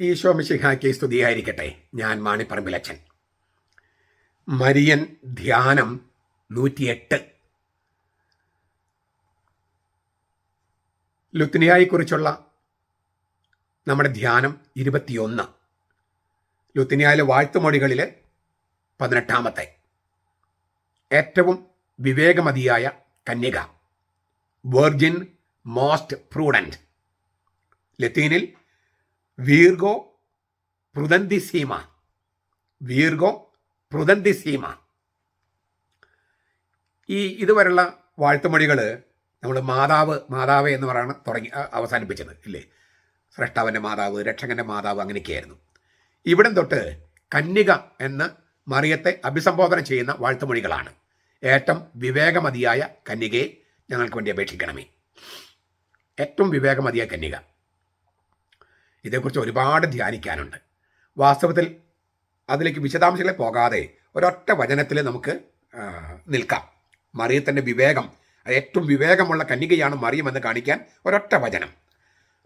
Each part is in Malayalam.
ഈശോ മിശിഹായ്ക്ക് സ്തുതിയായിരിക്കട്ടെ ഞാൻ മാണിപ്പറമ്പിലച്ചൻ മരിയൻ ധ്യാനം നൂറ്റിയെട്ട്. ലുത്തിനിയായെക്കുറിച്ചുള്ള നമ്മുടെ ധ്യാനം ഇരുപത്തിയൊന്ന്. ലുത്തിനിയായിലെ വാഴ്ത്തുമൊഴികളിലെ പതിനെട്ടാമത്തെ. ഏറ്റവും വിവേകമതിയായ കന്യക. വെർജിൻ മോസ്റ്റ് പ്രൂഡന്റ് ലത്തീനിൽ വീർഗോ പൃതന്തിസീമ വീർഗോ പൃതന്തിസീമ ഈ ഇതുവരെയുള്ള വാഴ്ത്തുമൊഴികൾ നമ്മൾ മാതാവ് മാതാവ് എന്ന് പറയണം തുടങ്ങി അവസാനിപ്പിച്ചത് ഇല്ലേ? സ്രഷ്ടാവിന്റെ മാതാവ് രക്ഷകന്റെ മാതാവ് അങ്ങനെയൊക്കെയായിരുന്നു. ഇവിടം തൊട്ട് കന്യക എന്ന് മറിയത്തെ അഭിസംബോധന ചെയ്യുന്ന വാഴ്ത്തുമൊഴികളാണ്. ഏറ്റവും വിവേകമതിയായ കന്യകയെ ഞങ്ങൾക്ക് വേണ്ടി അപേക്ഷിക്കണമേ. ഏറ്റവും വിവേകമതിയായ കന്യക. ഇതേക്കുറിച്ച് ഒരുപാട് ധ്യാനിക്കാനുണ്ട്. വാസ്തവത്തിൽ അതിലേക്ക് വിശദാംശങ്ങളെ പോകാതെ ഒരൊറ്റ വചനത്തിൽ നമുക്ക് നിൽക്കാം. മറിയത്തിന്റെ വിവേകം ഏറ്റവും വിവേകമുള്ള കന്യകയാണ് മറിയം എന്ന് കാണിക്കാൻ ഒരൊറ്റ വചനം.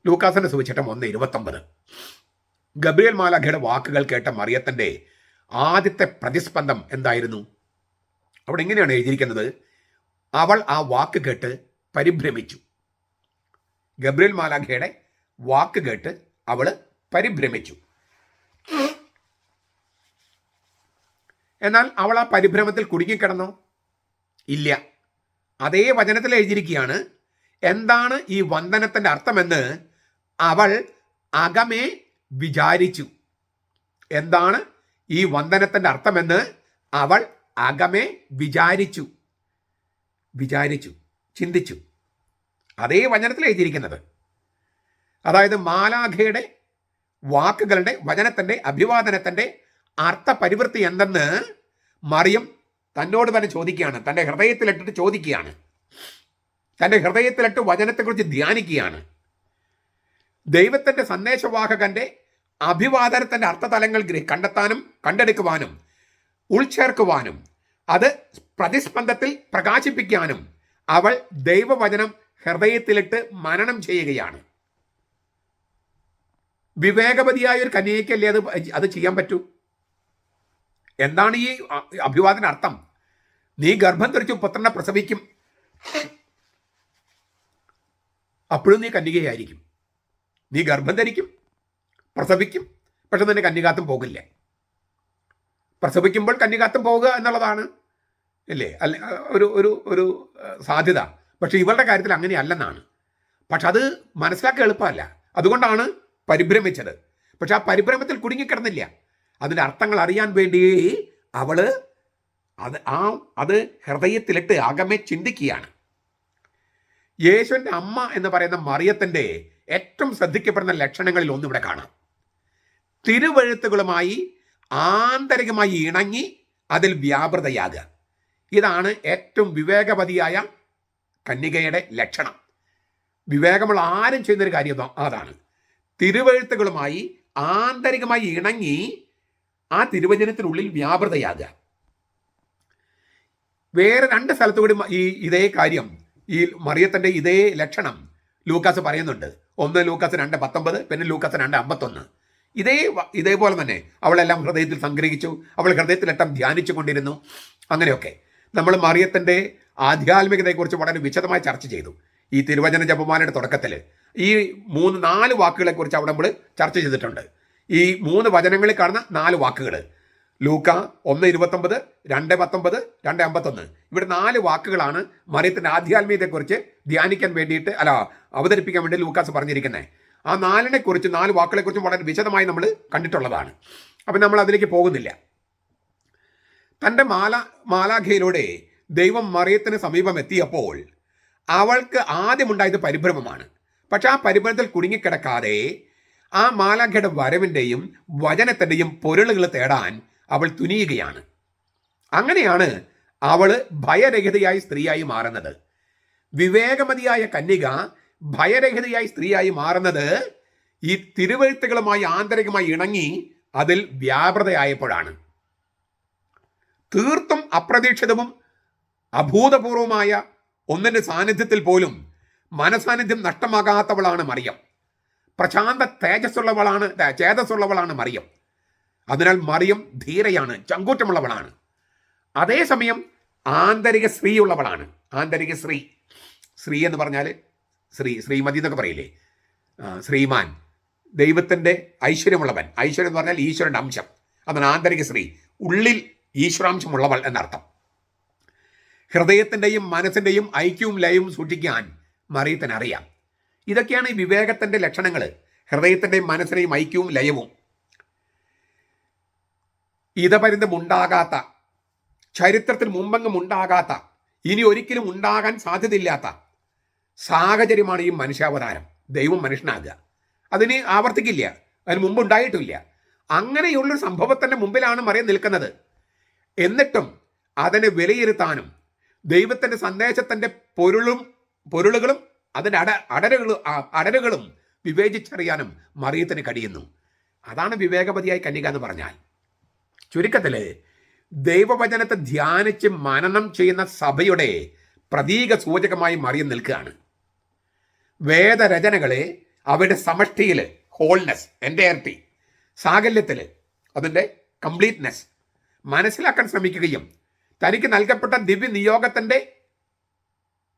ലൂക്കാസിന്റെ സുവിശേഷം ഒന്ന് ഇരുപത്തൊമ്പത്. ഗബ്രിയൽ മാലാഖയുടെ വാക്കുകൾ കേട്ട മറിയത്തിന്റെ ആദ്യത്തെ പ്രതിസ്പന്ദം എന്തായിരുന്നു? അവിടെ ഇങ്ങനെയാണ് എഴുതിയിരിക്കുന്നത്. അവൾ ആ വാക്ക് കേട്ട് പരിഭ്രമിച്ചു. ഗബ്രിയൽ മാലാഖയുടെ വാക്ക് കേട്ട് അവൾ പരിഭ്രമിച്ചു. എന്നാൽ അവൾ ആ പരിഭ്രമത്തിൽ കുടുങ്ങിക്കിടന്നോ ഇല്ല. അതേ വചനത്തിൽ എഴുതിയിരിക്കുകയാണ് എന്താണ് ഈ വന്ദനത്തിന്റെ അർത്ഥമെന്ന് അവൾ അകമേ വിചാരിച്ചു. എന്താണ് ഈ വന്ദനത്തിന്റെ അർത്ഥമെന്ന് അവൾ അകമേ വിചാരിച്ചു. വിചാരിച്ചു. ചിന്തിച്ചു. അതേ വചനത്തിൽ എഴുതിയിരിക്കുന്നത് അതായത് മാലാഖയുടെ വാക്കുകളുടെ വചനത്തിന്റെ അഭിവാദനത്തിന്റെ അർത്ഥപരിവൃത്തി എന്തെന്ന് മറിയം തന്നോട് തന്നെ ചോദിക്കുകയാണ്. തന്റെ ഹൃദയത്തിലിട്ടിട്ട് ചോദിക്കുകയാണ്. തന്റെ ഹൃദയത്തിലിട്ട് വചനത്തെക്കുറിച്ച് ധ്യാനിക്കുകയാണ്. ദൈവത്തിന്റെ സന്ദേശവാഹകന്റെ അഭിവാദനത്തിന്റെ അർത്ഥതലങ്ങൾ തലങ്ങൾ കണ്ടെത്താനും കണ്ടെടുക്കുവാനും ഉൾച്ചേർക്കുവാനും അത് പ്രതിസ്പന്ദത്തിൽ പ്രകാശിപ്പിക്കാനും അവൾ ദൈവവചനം ഹൃദയത്തിലിട്ട് മനനം ചെയ്യുകയാണ്. വിവേകവതിയായ ഒരു കന്യകയ്ക്കല്ലേ അത് അത് ചെയ്യാൻ പറ്റൂ? എന്താണ് ഈ അഭിവാദന അർത്ഥം? നീ ഗർഭം ധരിച്ചു പുത്രനെ പ്രസവിക്കും. അപ്പോഴും നീ കന്യകയായിരിക്കും. നീ ഗർഭം ധരിക്കും പ്രസവിക്കും പക്ഷെ നിന്നെ കന്യകാത്തം പോകില്ല. പ്രസവിക്കുമ്പോൾ കന്യകാത്തം പോകുക എന്നുള്ളതാണ് അല്ലേ അല്ല ഒരു ഒരു ഒരു സാധ്യത. പക്ഷെ ഇവളുടെ കാര്യത്തിൽ അങ്ങനെയല്ലെന്നാണ്. പക്ഷെ അത് മനസ്സിലാക്കി എളുപ്പമല്ല. അതുകൊണ്ടാണ് പരിഭ്രമിച്ചത്. പക്ഷെ ആ പരിഭ്രമത്തിൽ കുടുങ്ങിക്കിടന്നില്ല. അതിന്റെ അർത്ഥങ്ങൾ അറിയാൻ വേണ്ടി അവൾ അത് ആ അത് ഹൃദയത്തിലിട്ട് അകമെ ചിന്തിക്കുകയാണ്. യേശുവിന്റെ അമ്മ എന്ന് പറയുന്ന മറിയത്തിന്റെ ഏറ്റവും ശ്രദ്ധിക്കപ്പെടുന്ന ലക്ഷണങ്ങളിൽ ഒന്ന് ഇവിടെ കാണാം. തിരുവഴുത്തുകളുമായി ആന്തരികമായി ഇണങ്ങി അതിൽ വ്യാപൃതയാകുക. ഇതാണ് ഏറ്റവും വിവേകവതിയായ കന്യകയുടെ ലക്ഷണം. വിവേകമുള്ള ആരും ചെയ്യുന്നൊരു കാര്യം അതാ- അതാണ്. തിരുവഴുത്തുകളുമായി ആന്തരികമായി ഇണങ്ങി ആ തിരുവചനത്തിനുള്ളിൽ വ്യാപൃതയാകുക. വേറെ രണ്ട് സ്ഥലത്തു കൂടി ഈ ഇതേ കാര്യം ഈ മറിയത്തിന്റെ ഇതേ ലക്ഷണം ലൂക്കാസ് പറയുന്നുണ്ട്. ഒന്ന് ലൂക്കാസ് രണ്ട് പത്തൊമ്പത് പിന്നെ ലൂക്കാസ് രണ്ട് അമ്പത്തൊന്ന്. ഇതേ ഇതേപോലെ തന്നെ അവളെല്ലാം ഹൃദയത്തിൽ സംഗ്രഹിച്ചു അവൾ ഹൃദയത്തിലെട്ടം ധ്യാനിച്ചു കൊണ്ടിരുന്നു അങ്ങനെയൊക്കെ നമ്മൾ മറിയത്തിന്റെ ആധ്യാത്മികതയെക്കുറിച്ച് വളരെ വിശദമായി ചർച്ച ചെയ്തു. ഈ തിരുവചന ജപമാലയുടെ തുടക്കത്തിൽ ഈ മൂന്ന് നാല് വാക്കുകളെക്കുറിച്ച് അവിടെ നമ്മൾ ചർച്ച ചെയ്തിട്ടുണ്ട്. ഈ മൂന്ന് വചനങ്ങളിൽ കാണുന്ന നാല് വാക്കുകൾ ലൂക്ക ഒന്ന് ഇരുപത്തൊമ്പത് രണ്ട് പത്തൊമ്പത് രണ്ട് അമ്പത്തൊന്ന്. ഇവിടെ നാല് വാക്കുകളാണ് മറിയത്തിന്റെ ആധ്യാത്മികതയെക്കുറിച്ച് ധ്യാനിക്കാൻ വേണ്ടിയിട്ട് അല്ല അവതരിപ്പിക്കാൻ വേണ്ടി ലൂക്കാസ് പറഞ്ഞിരിക്കുന്നത് ആ നാലിനെക്കുറിച്ച് നാല് വാക്കുകളെക്കുറിച്ച് വളരെ വിശദമായി നമ്മൾ കണ്ടിട്ടുള്ളതാണ്. അപ്പം നമ്മൾ അതിലേക്ക് പോകുന്നില്ല. തന്റെ മാല മാലാഖയിലൂടെ ദൈവം മറിയത്തിന് സമീപം എത്തിയപ്പോൾ അവൾക്ക് ആദ്യമുണ്ടായത് പരിഭ്രമമാണ്. പക്ഷെ ആ പരിഭ്രമത്തിൽ കുടുങ്ങിക്കിടക്കാതെ ആ മാലാഖയുടെ വരവിന്റെയും വചനത്തിന്റെയും പൊരുളുകൾ തേടാൻ അവൾ തുനിയുകയാണ്. അങ്ങനെയാണ് അവൾ ഭയരഹിതയായി സ്ത്രീയായി മാറുന്നത്. വിവേകമതിയായ കന്യക ഭയരഹിതയായി സ്ത്രീയായി മാറുന്നത് ഈ തിരുവഴുത്തുകളുമായി ആന്തരികമായി ഇണങ്ങി അതിൽ വ്യാപൃതയായപ്പോഴാണ്. തീർത്തും അപ്രതീക്ഷിതവും അഭൂതപൂർവമായ ഒന്നിന്റെ സാന്നിധ്യത്തിൽ പോലും മനസാന്നിധ്യം നഷ്ടമാകാത്തവളാണ് മറിയം. പ്രശാന്ത തേജസ്സുള്ളവളാണ് ചേതസ്സുള്ളവളാണ് മറിയം. അതിനാൽ മറിയം ധീരയാണ് ചങ്കൂറ്റമുള്ളവളാണ്. അതേസമയം ആന്തരിക സ്ത്രീ ഉള്ളവളാണ് ആന്തരിക സ്ത്രീ. സ്ത്രീ എന്ന് പറഞ്ഞാൽ ശ്രീ ശ്രീമതി എന്നൊക്കെ പറയില്ലേ? ശ്രീമാൻ. ദൈവത്തിന്റെ ഐശ്വര്യമുള്ളവൻ. ഐശ്വര്യം എന്ന് പറഞ്ഞാൽ ഈശ്വരന്റെ അംശം. അതാണ് ആന്തരിക സ്ത്രീ. ഉള്ളിൽ ഈശ്വരാംശമുള്ളവൾ എന്നർത്ഥം. ഹൃദയത്തിന്റെയും മനസ്സിന്റെയും ഐക്യവും ലയവും സൂക്ഷിക്കാൻ മറിയത്തിന് അറിയാം ഇതൊക്കെയാണ് ഈ വിവേകത്തിന്റെ ലക്ഷണങ്ങൾ ഹൃദയത്തിന്റെയും മനസ്സിനെയും ഐക്യവും ലയവും. ഇതപരിന്തം ഉണ്ടാകാത്ത ചരിത്രത്തിൽ മുമ്പെങ്ങും ഉണ്ടാകാത്ത ഇനി ഒരിക്കലും ഉണ്ടാകാൻ സാധ്യതയില്ലാത്ത സാഹചര്യമാണ് ഈ മനുഷ്യാവതാരം. ദൈവം മനുഷ്യനാകുക. അതിന് ആവർത്തിക്കില്ല. അതിന് മുമ്പ് ഉണ്ടായിട്ടില്ല. അങ്ങനെയുള്ളൊരു സംഭവത്തിന്റെ മുമ്പിലാണ് മറിയം നിൽക്കുന്നത്. എന്നിട്ടും അതിനെ വിലയിരുത്താനും ദൈവത്തിന്റെ സന്ദേശത്തിന്റെ പൊരുളും പൊരുളുകളും അതിന്റെ അട അടരുകളും അടരുകളും വിവേചിച്ചറിയാനും മറിയത്തിന് കഴിയുന്നു. അതാണ് വിവേകപതിയായി കന്യക എന്ന് പറഞ്ഞാൽ. ചുരുക്കത്തിൽ ദൈവവചനത്തെ ധ്യാനിച്ച് മനനം ചെയ്യുന്ന സഭയുടെ പ്രതീക സൂചകമായി മറിയം നിൽക്കുകയാണ്. വേദരചനകളെ അവരുടെ സമഷ്ടിയിൽ ഹോൾനെസ് എന്റയർട്ടി സാകല്യത്തിൽ അതിന്റെ കംപ്ലീറ്റ്നെസ് മനസ്സിലാക്കാൻ ശ്രമിക്കുകയും തനിക്ക് നൽകപ്പെട്ട ദിവ്യ നിയോഗത്തിന്റെ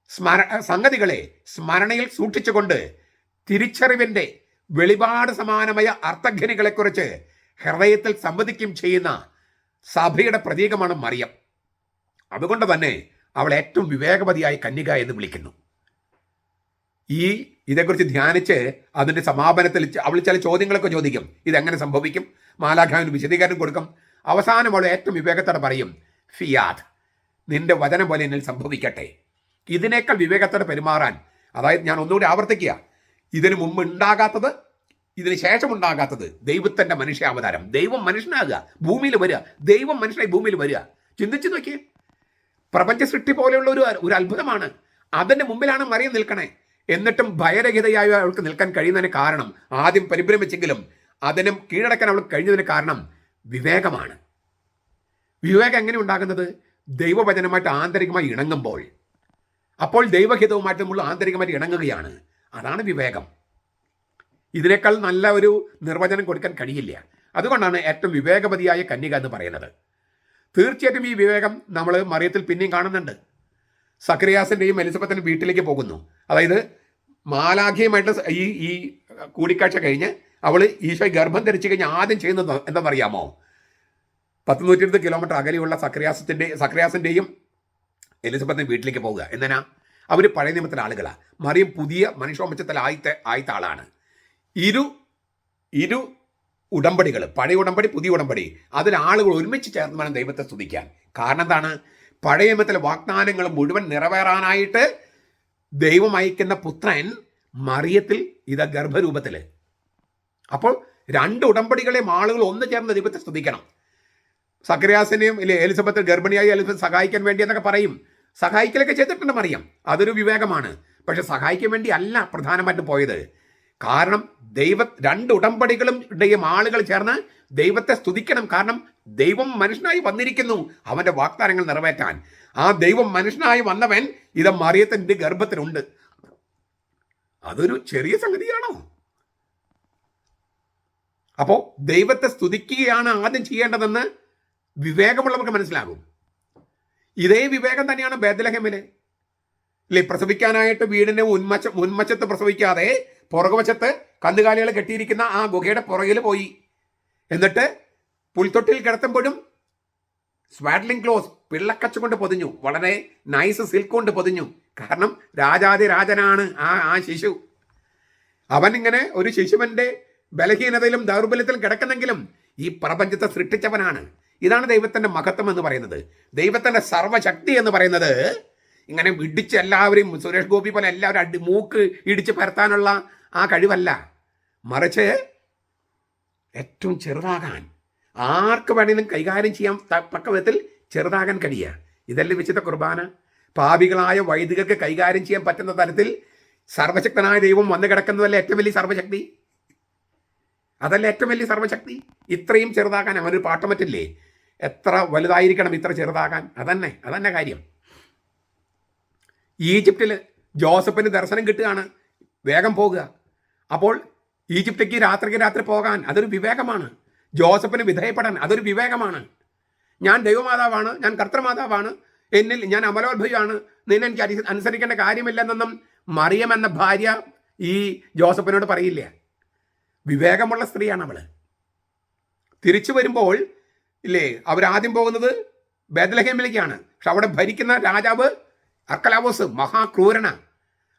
സ്മര സംഗതികളെ സ്മരണയിൽ സൂക്ഷിച്ചുകൊണ്ട് തിരിച്ചറിവിന്റെ വെളിപാട് സമാനമായ അർത്ഥഘനികളെക്കുറിച്ച് ഹൃദയത്തിൽ സംവദിക്കുകയും ചെയ്യുന്ന സഭയുടെ പ്രതീകമാണ് മറിയം. അതുകൊണ്ട് തന്നെ അവൾ ഏറ്റവും വിവേകവതിയായ കന്യക എന്ന് വിളിക്കുന്നു. ഈ ഇതേക്കുറിച്ച് ധ്യാനിച്ച് അതിന്റെ സമാപനത്തിൽ അവൾ ചില ചോദ്യങ്ങളൊക്കെ ചോദിക്കും. ഇതെങ്ങനെ സംഭവിക്കും? മാലാഖാവിന് വിശദീകരണം കൊടുക്കും. അവസാനം അവൾ ഏറ്റവും വിവേകത്തോടെ പറയും ഫിയാദ് നിന്റെ വചനം പോലെ എന്നിൽ സംഭവിക്കട്ടെ. ഇതിനേക്കാൾ വിവേകത്തോടെ പെരുമാറാൻ. അതായത് ഞാൻ ഒന്നുകൂടി ആവർത്തിക്കുക. ഇതിനു മുമ്പ് ഉണ്ടാകാത്തത് ഇതിന് ശേഷം ഉണ്ടാകാത്തത് ദൈവത്തിന്റെ മനുഷ്യാവതാരം. ദൈവം മനുഷ്യനാകുക. ഭൂമിയിൽ വരിക. ദൈവം മനുഷ്യനായി ഭൂമിയിൽ വരിക. ചിന്തിച്ചു നോക്കിയേ. പ്രപഞ്ച സൃഷ്ടി പോലെയുള്ള ഒരു ഒരു അത്ഭുതമാണ്. അതിന്റെ മുമ്പിലാണ് മറിയം നിൽക്കണേ. എന്നിട്ടും ഭയരഹിതയായ അവൾക്ക് നിൽക്കാൻ കഴിയുന്നതിന് കാരണം ആദ്യം പരിഭ്രമിച്ചെങ്കിലും അതിനും കീഴടക്കാൻ അവൾക്ക് കഴിഞ്ഞതിന് കാരണം വിവേകമാണ്. വിവേകം എങ്ങനെ ഉണ്ടാകുന്നത്? ദൈവവചനമായിട്ട് ആന്തരികമായി ഇണങ്ങുമ്പോൾ. അപ്പോൾ ദൈവഹിതവുമായിട്ട് നമ്മൾ ആന്തരികമായിട്ട് ഇണങ്ങുകയാണ്. അതാണ് വിവേകം. ഇതിനേക്കാൾ നല്ല ഒരു നിർവചനം കൊടുക്കാൻ കഴിയില്ല. അതുകൊണ്ടാണ് ഏറ്റവും വിവേകപതിയായ കന്യക എന്ന് പറയുന്നത്. തീർച്ചയായിട്ടും ഈ വിവേകം നമ്മൾ മറിയത്തിൽ പിന്നെയും കാണുന്നുണ്ട്. സക്രിയാസിന്റെയും എലിസബത്തിന്റെ വീട്ടിലേക്ക് പോകുന്നു. അതായത് മാലാഖിയുമായിട്ട് ഈ ഈ കൂടിക്കാഴ്ച കഴിഞ്ഞ് അവൾ ഈശോയെ ഗർഭം ധരിച്ചു കഴിഞ്ഞ് ആദ്യം ചെയ്യുന്നത് എന്താണെന്നറിയാമോ പത്ത് നൂറ്റി ഇരുപത് കിലോമീറ്റർ അകലെയുള്ള സക്രിയാസത്തിന്റെ സക്രിയാസിന്റെയും എലിസബത്തിന്റെ വീട്ടിലേക്ക് പോവുക. എന്തിനാ? അവർ പഴയ നിയമത്തിലെ ആളുകളാണ് മറിയം പുതിയ മനുഷ്യവംശത്തിൽ ആയിത്തെ ആയിത്ത ആളാണ്. ഇരു ഇരു ഉടമ്പടികൾ പഴയ ഉടമ്പടി പുതിയ ഉടമ്പടി. അതിൽ ആളുകൾ ഒരുമിച്ച് ചേർന്ന് വേണം ദൈവത്തെ സ്തുതിക്കാൻ. കാരണം എന്താണ്? പഴയ നിയമത്തിലെ വാഗ്ദാനങ്ങൾ മുഴുവൻ നിറവേറാനായിട്ട് ദൈവം അയക്കുന്ന പുത്രൻ മറിയത്തിൽ ഇത് ഗർഭരൂപത്തിൽ അപ്പോൾ രണ്ട് ഉടമ്പടികളെയും ആളുകൾ ഒന്ന് ചേർന്ന് ദൈവത്തെ സ്തുതിക്കണം. സക്രിയാസിനെയും ഇല്ലേ എലിസബത്ത് ഗർഭിണിയായി എലിസബത്ത് സഹായിക്കാൻ വേണ്ടി എന്നൊക്കെ പറയും. സഹായിക്കലൊക്കെ ചെയ്തിട്ടുണ്ടെന്ന് അറിയാം. അതൊരു വിവേകമാണ്. പക്ഷെ സഹായിക്കാൻ വേണ്ടി അല്ല പ്രധാനമായിട്ടും പോയത്. കാരണം ദൈവ രണ്ട് ഉടമ്പടികളും ഇടയും ആളുകൾ ചേർന്ന് ദൈവത്തെ സ്തുതിക്കണം. കാരണം ദൈവം മനുഷ്യനായി വന്നിരിക്കുന്നു അവന്റെ വാഗ്ദാനങ്ങൾ നിറവേറ്റാൻ. ആ ദൈവം മനുഷ്യനായി വന്നവൻ ഇത് മറിയത്തിന്റെ ഗർഭത്തിലുണ്ട്. അതൊരു ചെറിയ സംഗതിയാണോ? അപ്പോൾ ദൈവത്തെ സ്തുതിക്കുകയാണ് ആദ്യം ചെയ്യേണ്ടതെന്ന് വിവേകമുള്ളവർക്ക് മനസ്സിലാകും. ഇതേ വിവേകം തന്നെയാണ് ബേദലഹമിൽ ഇല്ലേ പ്രസവിക്കാനായിട്ട് വീടിന്റെ ഉന്മച്ച മുൻമച്ചത്ത് പ്രസവിക്കാതെ പുറകുവശത്ത് കന്നുകാലികൾ കെട്ടിയിരിക്കുന്ന ആ ഗുഹയുടെ പുറകിൽ പോയി. എന്നിട്ട് പുൽത്തൊട്ടിൽ കിടത്തുമ്പോഴും സ്വാഡ്ലിംഗ് ക്ലോസ് പിള്ളക്കച്ച കൊണ്ട് പൊതിഞ്ഞു. വളരെ നൈസ് സിൽക്ക് കൊണ്ട് പൊതിഞ്ഞു. കാരണം രാജാതി രാജനാണ് ആ ആ ശിശു. അവൻ ഇങ്ങനെ ഒരു ശിശുവിന്റെ ബലഹീനതയിലും ദൗർബല്യത്തിലും കിടക്കുന്നെങ്കിലും ഈ പ്രപഞ്ചത്തെ സൃഷ്ടിച്ചവനാണ്. ഇതാണ് ദൈവത്തിന്റെ മഹത്വം എന്ന് പറയുന്നത്. ദൈവത്തിന്റെ സർവശക്തി എന്ന് പറയുന്നത് ഇങ്ങനെ ഇടിച്ച് എല്ലാവരെയും സുരേഷ് ഗോപി പോലെ എല്ലാവരും അടി മൂക്ക് ഇടിച്ച് പരത്താനുള്ള ആ കഴിവല്ല. മറിച്ച് ഏറ്റവും ചെറുതാകാൻ ആർക്ക് വേണമെങ്കിലും കൈകാര്യം ചെയ്യാൻ പക്ക വിധത്തിൽ ചെറുതാകാൻ കഴിയുക. ഇതല്ലേ വിശുദ്ധ കുർബാന? പാപികളായ വൈദികർക്ക് കൈകാര്യം ചെയ്യാൻ പറ്റുന്ന തരത്തിൽ സർവശക്തനായ ദൈവം വന്നു കിടക്കുന്നതല്ലേ ഏറ്റവും വലിയ സർവശക്തി അതല്ല ഏറ്റവും വലിയ സർവശക്തി ഇത്രയും ചെറുതാകാൻ അവനൊരു പാട്ടം പറ്റില്ലേ? എത്ര വലുതായിരിക്കണം ഇത്ര ചെറുതാകാൻ? അതന്നെ അതന്നെ കാര്യം. ഈജിപ്തിൽ ജോസഫിന് ദർശനം കിട്ടുകയാണ്. വേഗം പോകുക. അപ്പോൾ ഈജിപ്തിലേക്ക് രാത്രിക്ക് രാത്രി പോകാൻ അതൊരു വിവേകമാണ്. ജോസഫിന് വിധേയപ്പെടാൻ അതൊരു വിവേകമാണ്. ഞാൻ ദൈവമാതാവാണ് ഞാൻ കർത്തൃമാതാവാണ് എന്നിൽ ഞാൻ അമലോത്ഭവമാണ് നിന്നെ എനിക്ക് അനുസരിക്കേണ്ട കാര്യമില്ലെന്നൊന്നും മറിയം എന്ന ഭാര്യ ഈ ജോസഫിനോട് പറയില്ല. വിവേകമുള്ള സ്ത്രീയാണ് അവൾ തിരിച്ചു വരുമ്പോൾ ഇല്ലേ? അവരാദ്യം പോകുന്നത് ബേദലഹേമിലേക്കാണ് പക്ഷെ അവിടെ ഭരിക്കുന്ന രാജാവ് അർക്കലാവോസ് മഹാക്രൂരനാണ്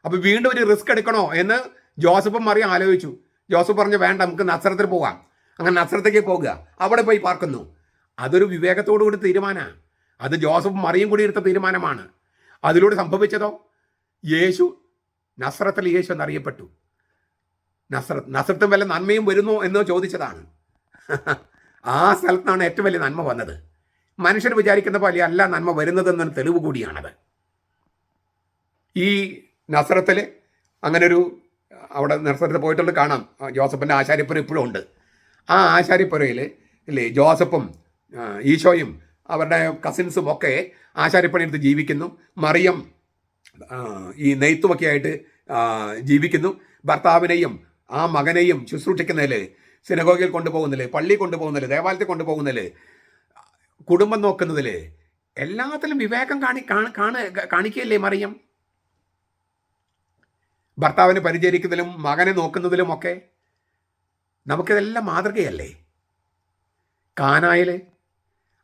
അപ്പോൾ വീണ്ടും ഒരു റിസ്ക് എടുക്കണോ എന്ന് ജോസഫും മറിയം ആലോചിച്ചു. ജോസഫ് പറഞ്ഞു വേണ്ട നമുക്ക് നസ്രത്തിൽ പോകാം. അങ്ങനെ നസ്രത്തേക്ക് പോകുക. അവിടെ പോയി പാർക്കുന്നു. അതൊരു വിവേകത്തോടു കൂടി തീരുമാനമാണ് അത് ജോസഫ് മറിയും കൂടി എടുത്ത തീരുമാനമാണ്. അതിലൂടെ സംഭവിച്ചതോ? യേശു നസ്രത്തിൽ യേശു എന്നറിയപ്പെട്ടു. നസ്രത്ത് നസ്രത്തും വല്ല നന്മയും വരുന്നു എന്ന് ചോദിച്ചതാണ്. ആ സ്ഥലത്താണ് ഏറ്റവും വലിയ നന്മ വന്നത്. മനുഷ്യർ വിചാരിക്കുന്ന പോലെ അല്ല നന്മ വരുന്നതെന്നൊരു തെളിവ് കൂടിയാണത്. ഈ നസ്രത്തിൽ അങ്ങനൊരു അവിടെ നസ്രത്തിൽ പോയിട്ടുള്ള കാണാം. ജോസഫിന്റെ ആശാരിപ്പുര ഇപ്പോഴും ഉണ്ട്. ആ ആശാരിപ്പുരയിൽ ഇല്ലേ ജോസഫും ഈശോയും അവരുടെ കസിൻസും ഒക്കെ ആശാരിപ്പണിയെടുത്ത് ജീവിക്കുന്നു. മറിയം ഈ നെയ്ത്തുമൊക്കെ ആയിട്ട് ജീവിക്കുന്നു. ഭർത്താവിനെയും ആ മകനെയും ശുശ്രൂഷിക്കുന്നതിൽ സിനഗോഗിൽ കൊണ്ടുപോകുന്നില്ലേ പള്ളി കൊണ്ടുപോകുന്നില്ലേ ദേവാലയത്തിൽ കൊണ്ടുപോകുന്നില്ലേ കുടുംബം നോക്കുന്നതിൽ എല്ലാത്തിലും വിവേകം കാണ കാണിക്കുകയല്ലേ മറിയം? ഭർത്താവിനെ പരിചരിക്കുന്നതിലും മകനെ നോക്കുന്നതിലുമൊക്കെ നമുക്കിതെല്ലാം മാതൃകയല്ലേ? കാനായിൽ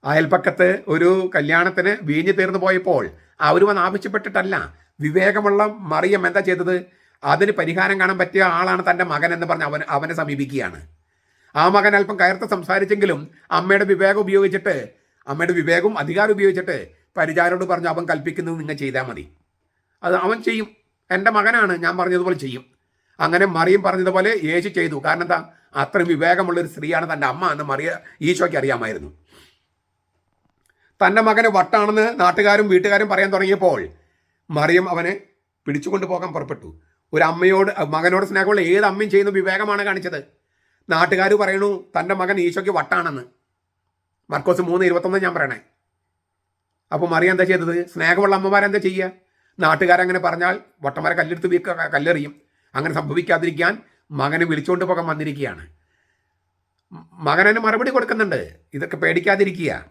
അയൽപ്പക്കത്ത് ഒരു കല്യാണത്തിന് വീഞ്ഞു തീർന്നു പോയപ്പോൾ അവർ വന്ന് ആവശ്യപ്പെട്ടിട്ടല്ല. വിവേകമുള്ള മറിയം എന്താ ചെയ്തത്? അതിന് പരിഹാരം കാണാൻ പറ്റിയ ആളാണ് തന്റെ മകൻ എന്ന് പറഞ്ഞ് അവൻ അവനെ സമീപിക്കുകയാണ്. ആ മകൻ അല്പം കയർത്ത് സംസാരിച്ചെങ്കിലും അമ്മയുടെ വിവേകം ഉപയോഗിച്ചിട്ട് അമ്മയുടെ വിവേകവും അധികാരം ഉപയോഗിച്ചിട്ട് പരിചാരോട് പറഞ്ഞു അവൻ കൽപ്പിക്കുന്നത് നിങ്ങൾ ചെയ്താൽ മതി. അത് അവൻ ചെയ്യും. എന്റെ മകനാണ്. ഞാൻ പറഞ്ഞതുപോലെ ചെയ്യും. അങ്ങനെ മറിയും പറഞ്ഞതുപോലെ യേശു ചെയ്തു. കാരണം എന്താ? അത്രയും വിവേകമുള്ളൊരു സ്ത്രീയാണ് തന്റെ അമ്മ എന്ന് മറിയ ഈശോയ്ക്ക് അറിയാമായിരുന്നു. തന്റെ മകന് വട്ടാണെന്ന് നാട്ടുകാരും വീട്ടുകാരും പറയാൻ തുടങ്ങിയപ്പോൾ മറിയം അവനെ പിടിച്ചുകൊണ്ട് പോകാൻ പുറപ്പെട്ടു. ഒരു അമ്മയോട് മകനോട് സ്നേഹമുള്ള ഏത് അമ്മയും ചെയ്യുന്ന വിവേകമാണ് കാണിച്ചത്. നാട്ടുകാർ പറയണു തന്റെ മകൻ ഈശോയ്ക്ക് വട്ടാണെന്ന്. മർക്കോസ് മൂന്ന് ഇരുപത്തൊന്ന് ഞാൻ പറയണേ. അപ്പോൾ മറിയ എന്താ ചെയ്തത്? സ്നേഹമുള്ള അമ്മമാരെന്താ ചെയ്യുക നാട്ടുകാരങ്ങനെ പറഞ്ഞാൽ വട്ടന്മാരെ കല്ലെടുത്ത് വീക്ക കല്ലെറിയും. അങ്ങനെ സംഭവിക്കാതിരിക്കാൻ മകനെ വിളിച്ചുകൊണ്ട് പോകാൻ വന്നിരിക്കുകയാണ് മകനന് മറുപടി കൊടുക്കുന്നുണ്ട്. ഇതൊക്കെ പേടിക്കാതിരിക്കുക.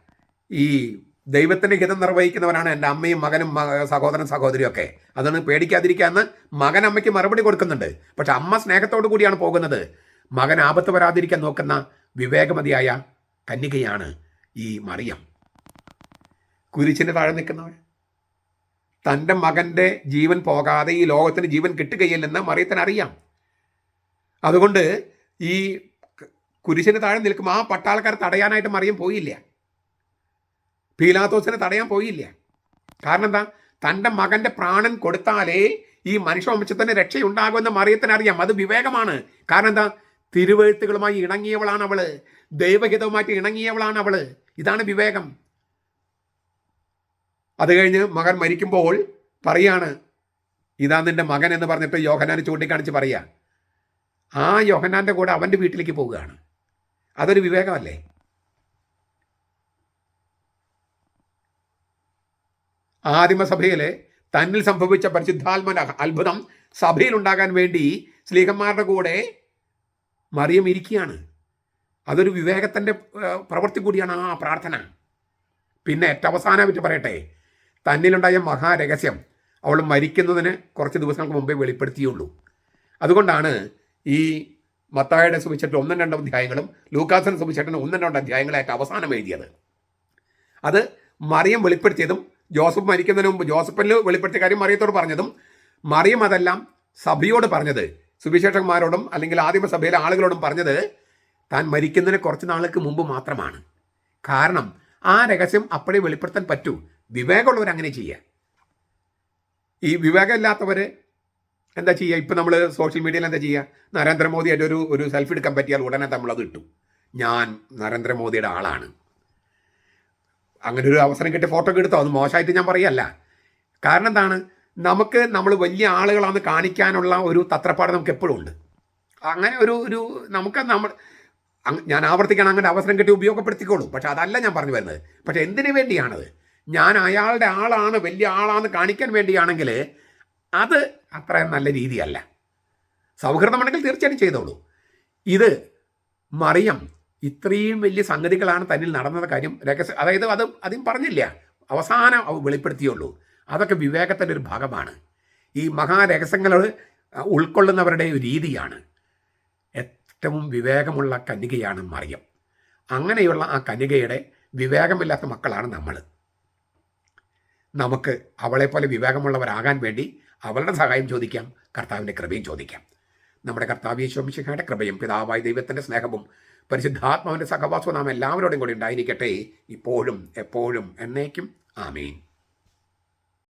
ഈ ദൈവത്തിന്റെ ഹിതം നിർവഹിക്കുന്നവരാണ് എന്റെ അമ്മയും മകനും സഹോദരൻ സഹോദരിയും ഒക്കെ. അതാണ് പേടിക്കാതിരിക്കാന്ന് മകൻ അമ്മയ്ക്ക് മറുപടി കൊടുക്കുന്നുണ്ട്. പക്ഷെ അമ്മ സ്നേഹത്തോടു കൂടിയാണ് പോകുന്നത്. മകൻ ആപത്ത് വരാതിരിക്കാൻ നോക്കുന്ന വിവേകമതിയായ കന്യകയാണ് ഈ മറിയം. കുരിശിന് താഴെ നിൽക്കുന്നവൻ. തന്റെ മകന്റെ ജീവൻ പോകാതെ ഈ ലോകത്തിന് ജീവൻ കിട്ടുകയില്ലെന്ന് മറിയത്തിന് അറിയാം. അതുകൊണ്ട് ഈ കുരിശിന് താഴെ നിൽക്കും ആ പട്ടാളക്കാർ തടയാനായിട്ട് മറിയം പോയില്ല. പീലാത്തോസിനെ തടയാൻ പോയില്ല. കാരണം എന്താ? തന്റെ മകന്റെ പ്രാണൻ കൊടുത്താലേ ഈ മനുഷ്യവംശത്തിന് രക്ഷയുണ്ടാകുമെന്ന് മറിയത്തിനറിയാം അത് വിവേകമാണ്. കാരണം എന്താ? തിരുവഴുത്തുകളുമായി ഇണങ്ങിയവളാണ് അവൾ ദൈവഹിതവുമായിട്ട് ഇണങ്ങിയവളാണ് അവൾ ഇതാണ് വിവേകം. അത് കഴിഞ്ഞ് മകൻ മരിക്കുമ്പോൾ പറയാണ് ഇതാ നിന്റെ മകൻ എന്ന് പറഞ്ഞിട്ട് യോഹനാൻ ചൂണ്ടിക്കാണിച്ച് പറയുക. ആ യോഹനാന്റെ കൂടെ അവന്റെ വീട്ടിലേക്ക് പോവുകയാണ്. അതൊരു വിവേകമല്ലേ? ആദിമസഭയിലെ തന്നിൽ സംഭവിച്ച പരിശുദ്ധാത്മന അത്ഭുതം സഭയിൽ ഉണ്ടാകാൻ വേണ്ടി സ്ലീഹന്മാരുടെ കൂടെ മറിയം ഇരിക്കുകയാണ്. അതൊരു വിവേകത്തിന്റെ പ്രവൃത്തി കൂടിയാണ് ആ പ്രാർത്ഥന. പിന്നെ ഏറ്റവും അവസാനമായിട്ട് പറയട്ടെ തന്നിലുണ്ടായ മഹാരഹസ്യം അവൾ മരിക്കുന്നതിന് കുറച്ച് ദിവസങ്ങൾക്ക് മുമ്പേ വെളിപ്പെടുത്തിയുള്ളൂ. അതുകൊണ്ടാണ് ഈ മത്തായുടെ സുവിശേഷം ഒന്നും രണ്ടും അധ്യായങ്ങളും ലൂക്കാസിന് സുവിശേഷം ഒന്നും രണ്ടും അധ്യായങ്ങളായിട്ട് അവസാനം എഴുതിയത്. അത് മറിയം വെളിപ്പെടുത്തിയതും ജോസഫ് മരിക്കുന്നതിന് മുമ്പ് ജോസഫിന് വെളിപ്പെടുത്തിയ കാര്യം മറിയത്തോട് പറഞ്ഞതും മറിയം അതെല്ലാം സഭയോട് പറഞ്ഞത് സുവിശേഷന്മാരോടും അല്ലെങ്കിൽ ആദിമസഭയിലെ ആളുകളോടും പറഞ്ഞത് താൻ മരിക്കുന്നതിന് കുറച്ച് നാൾക്ക് മുമ്പ് മാത്രമാണ്. കാരണം ആ രഹസ്യം അപ്പോഴേ വെളിപ്പെടുത്താൻ പറ്റൂ. വിവേകമുള്ളവർ അങ്ങനെ ചെയ്യുക. ഈ വിവേകമില്ലാത്തവർ എന്താ ചെയ്യുക? ഇപ്പം നമ്മൾ സോഷ്യൽ മീഡിയയിൽ എന്താ ചെയ്യുക? നരേന്ദ്രമോദിയായിട്ട് ഒരു ഒരു സെൽഫി എടുക്കാൻ പറ്റിയാൽ ഉടനെ നമ്മളത് ഇട്ടു. ഞാൻ നരേന്ദ്രമോദിയുടെ ആളാണ്. അങ്ങനെ ഒരു അവസരം കിട്ടിയ ഫോട്ടോ ഒക്കെ എടുത്തോ? അത് മോശമായിട്ട് ഞാൻ പറയല്ല. കാരണം എന്താണ്? നമുക്ക് നമ്മൾ വലിയ ആളുകളാണെന്ന് കാണിക്കാനുള്ള ഒരു തത്രപ്പാട് നമുക്ക് എപ്പോഴും ഉണ്ട്. അങ്ങനെ ഒരു ഒരു നമുക്ക് നമ്മൾ ഞാൻ ആവർത്തിക്കാൻ അങ്ങനെ അവസരം കിട്ടി ഉപയോഗപ്പെടുത്തിക്കോളൂ. പക്ഷെ അതല്ല ഞാൻ പറഞ്ഞു വരുന്നത്. പക്ഷെ എന്തിനു വേണ്ടിയാണത്? ഞാൻ അയാളുടെ ആളാണ് വലിയ ആളാണെന്ന് കാണിക്കാൻ വേണ്ടിയാണെങ്കിൽ അത് അത്ര നല്ല രീതിയല്ല. സൗഹൃദമുണ്ടെങ്കിൽ തീർച്ചയായിട്ടും ചെയ്തോളൂ. ഇത് മറിയം ഇത്രയും വലിയ സംഗതികളാണ് തന്നിൽ നടന്നത് കാര്യം രഹസ്യ അതായത് അത് അതും പറഞ്ഞില്ല. അവസാനം അവ വെളിപ്പെടുത്തിയുള്ളൂ. അതൊക്കെ വിവേകത്തിന്റെ ഒരു ഭാഗമാണ്. ഈ മഹാരഹസ്യങ്ങൾ ഉൾക്കൊള്ളുന്നവരുടെ രീതിയാണ്. ഏറ്റവും വിവേകമുള്ള കന്യകയാണ് മറിയം. അങ്ങനെയുള്ള ആ കന്യകയുടെ വിവേകമില്ലാത്ത മക്കളാണ് നമ്മൾ നമുക്ക് അവളെപ്പോലെ വിവേകമുള്ളവരാകാൻ വേണ്ടി അവളുടെ സഹായം ചോദിക്കാം കർത്താവിന്റെ കൃപയും ചോദിക്കാം. നമ്മുടെ കർത്താവ് യേശോമിശിഖയുടെ കൃപയും പിതാവായ ദൈവത്തിന്റെ സ്നേഹവും പരിശുദ്ധാത്മാവിന്റെ സഹവാസവും നാം എല്ലാവരോടും കൂടി ഉണ്ടായിരിക്കട്ടെ ഇപ്പോഴും എപ്പോഴും എന്നേക്കും. ആമീൻ.